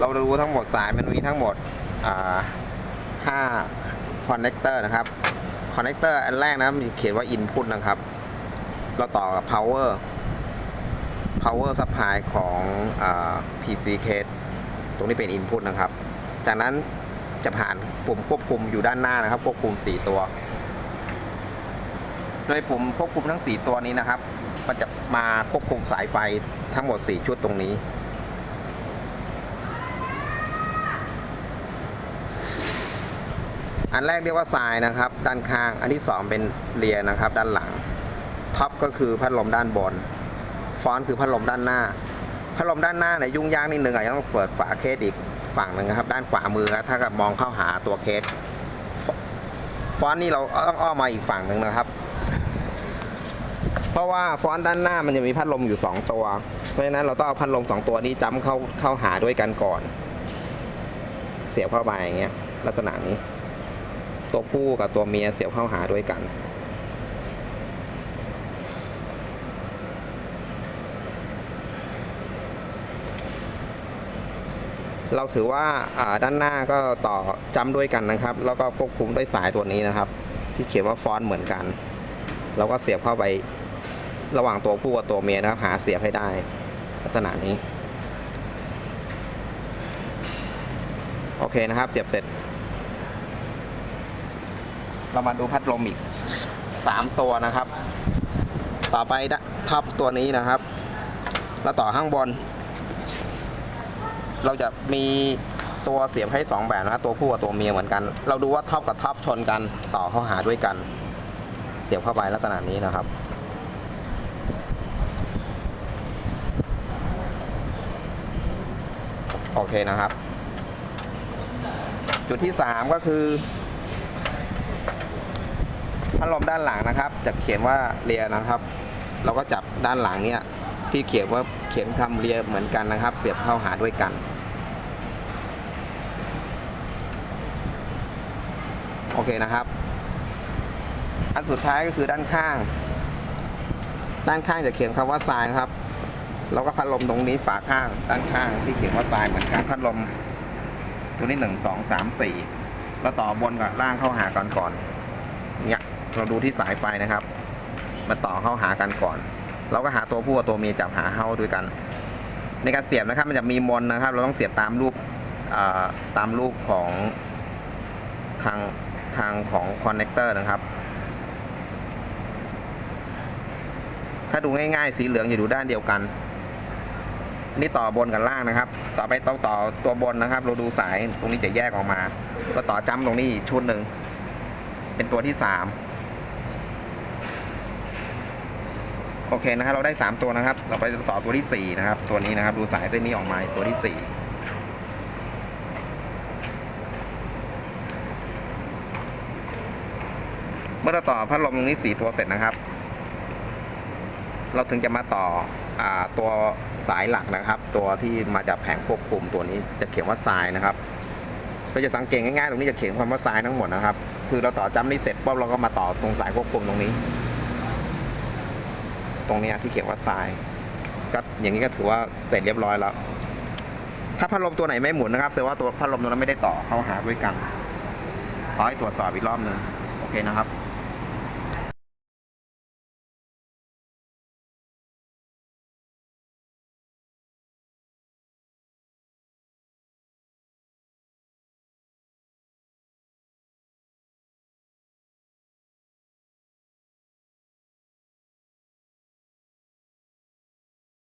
เราดูทั้งหมดสายมันมีทั้งหมดอ่าห้าคอนเนคเตอร์นะครับคอนเนคเตอร์อันแรกนะมีเขียนว่า input นะครับ เราต่อกับ power power supply ของอ PC case ตรงนี้เป็น input นะครับ จากนั้นจะผ่านปุ่มควบคุมอยู่ด้านหน้านะครับ ควบคุม 4 ตัว โดยปุ่มควบคุมทั้ง 4 ตัวนี้นะครับ มันจะมาควบคุมสายไฟทั้งหมด 4 ชุดตรงนี้ อันแรกเรียกว่าทรายนะครับ ด้านข้าง อันที่ 2 เป็นเรียนะครับ ด้านหลัง ท็อปก็คือพัดลมด้านบน ฟอนต์คือพัดลมด้านหน้า พัดลมด้านหน้าเนี่ยยุ่งยากนิดนึงอาจจะต้องเปิดฝาเคสอีกฝั่งหนึ่งครับ ด้านขวามือครับถ้ากับมองเข้าหาตัวเคสฟฟอนต์นี่เราต้องอ้อมมาอีกฝั่งหนึ่งนะครับ เพราะว่าฟอนต์ด้านหน้ามันจะมีพัดลมอยู่ 2 ตัว เพราะฉะนั้นเราต้องเอาพัดลม 2 ตัวนี้จ้ำเข้าเข้าหาด้วยกันก่อน เสียบเข้าไปอย่างเงี้ยลักษณะนี้ ตัวผู้กับตัวเมียเสียบเข้าหาด้วยกัน เราถือว่าด้านหน้าก็ต่อจำด้วยกันนะครับ แล้วก็ควบคุมด้วยสายตัวนี้นะครับ ที่เขียนว่าฟอนต์เหมือนกัน เราก็เสียบเข้าไประหว่างตัวผู้กับตัวเมียนะครับ หาเสียบให้ได้ ลักษณะนี้ โอเคนะครับ เสียบเสร็จ เรามาดูพัดลมอีกสามตัวนะครับ ต่อไปทับตัวนี้นะครับ แล้วต่อข้างบน เราจะมีตัวเสียบให้ 2 แบบนะครับตัวผู้กับตัวเมียเหมือนกัน เราดูว่าท็อปกับท็อปชนกัน ต่อเข้าหาด้วยกัน เสียบเข้าไปลักษณะนี้นะครับ โอเคนะครับ จุดที่ 3 ก็คือ พัดลมด้านหลังนะครับ จะเขียนว่าเรียนะครับ เราก็จับด้านหลังเนี่ยที่เขียนว่าเขียนคำเรียเหมือนกันนะครับ เสียบเข้าหาด้วยกัน โอเคนะครับ อันสุดท้ายก็คือด้านข้าง ด้านข้างจะเขียนคำว่าทรายครับเราก็พัดลมตรงนี้ฝาข้างด้านข้างที่เขียนว่าทรายเหมือนกันพัดลมตัวนี้หนึ่งสองสามสี่เราต่อบนกับล่างเข้าหากันก่อนเนี่ย เราดูที่สายไฟนะครับ มาต่อเข้าหากันก่อน เราก็หาตัวผู้กับตัวเมียจับหาเข้าด้วยกัน ในการเสียบนะครับมันจะมีมนนะครับ เราต้องเสียบตามรูปตามรูปของทางทางของคอนเนคเตอร์นะครับ ถ้าดูง่ายๆ สีเหลืองอยู่ดูด้านเดียวกัน นี่ต่อบนกับล่างนะครับ ต่อไปต้องต่อตัวบนนะครับ เราดูสายตรงนี้จะแยกออกมา ก็ต่อจ้ำตรงนี้ชุดหนึ่ง เป็นตัวที่สาม โอเคนะครับเราได้สามตัวนะครับ เราไปต่อตัวที่สี่นะครับ ตัวนี้นะครับ ดูสายเส้นนี้ออกมาตัวที่สี่เมื่อเราต่อพัดลมตรงนี้สี่ตัวเสร็จนะครับ เราถึงจะมาต่ออตัวสายหลักนะครับ ตัวที่มาจากแผงควบคุมตัวนี้จะเขียนว่าทรายนะครับ เราจะสังเกตง่ายๆตรงนี้จะเขียนคำว่าทรายทั้งหมดนะครับ คือเราต่อจำนี้เสร็จปุ๊บเราก็มาต่อตรงสายควบคุมตรงนี้ ตรงนี้ที่เขียนว่าทรายก็อย่างนี้ก็ถือว่าเสร็จเรียบร้อยแล้ว ถ้าพัดลมตัวไหนไม่หมุนนะครับแสดงว่าตัวพัดลมตัวนั้นไม่ได้ต่อเข้าหาด้วยกันขอให้ตรวจสอบอีกรอบหนึ่งโอเคนะครับ